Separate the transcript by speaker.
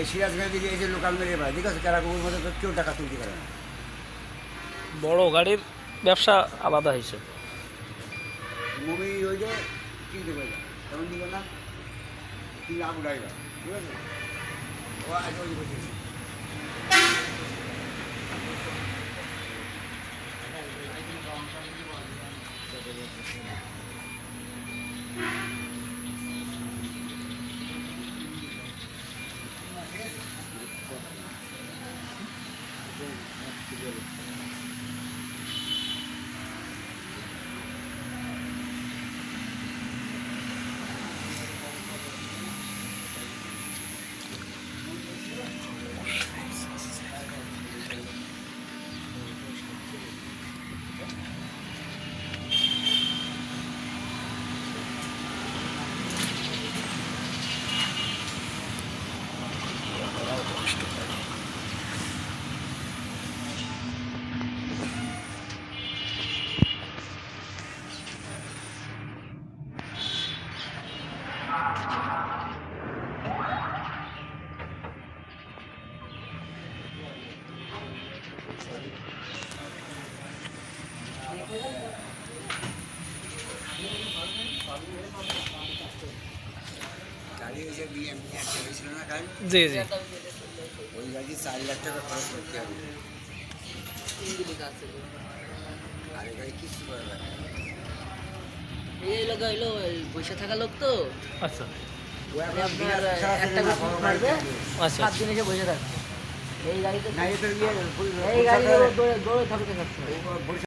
Speaker 1: এই সিরাজগঞ্জ দিকে এই যে লোকাল মেরে ভাই ঠিক আছে? ক্যারাকুপুর মধ্যে তো কেউ টাকা তুলতে পারে না।
Speaker 2: বড় গাড়ির ব্যবসা আলাদা হয়েছে
Speaker 1: মুভি ওই যে কিনতে পারে তেমন দিব না কি লাভ ড্রাইভার ঠিক আছে? ও আজ ওই
Speaker 2: জি জি
Speaker 1: ওই গাড়ি চার লাখ টাকা খরচ করতে হবে আর গাড়ি কিছু করা লাগে না।
Speaker 3: এই লোক হইল ওই বসে থাকা লোক তো
Speaker 2: আচ্ছা
Speaker 3: একটা মারবে।
Speaker 1: কিনবে।
Speaker 2: আচ্ছা
Speaker 3: সাত দিন এসে বসে থাকছে এই গাড়িতে
Speaker 1: ইয়ে,
Speaker 3: এই গাড়ি
Speaker 1: বরিশালে-
Speaker 3: দৌড়ে থাকতে থাকছে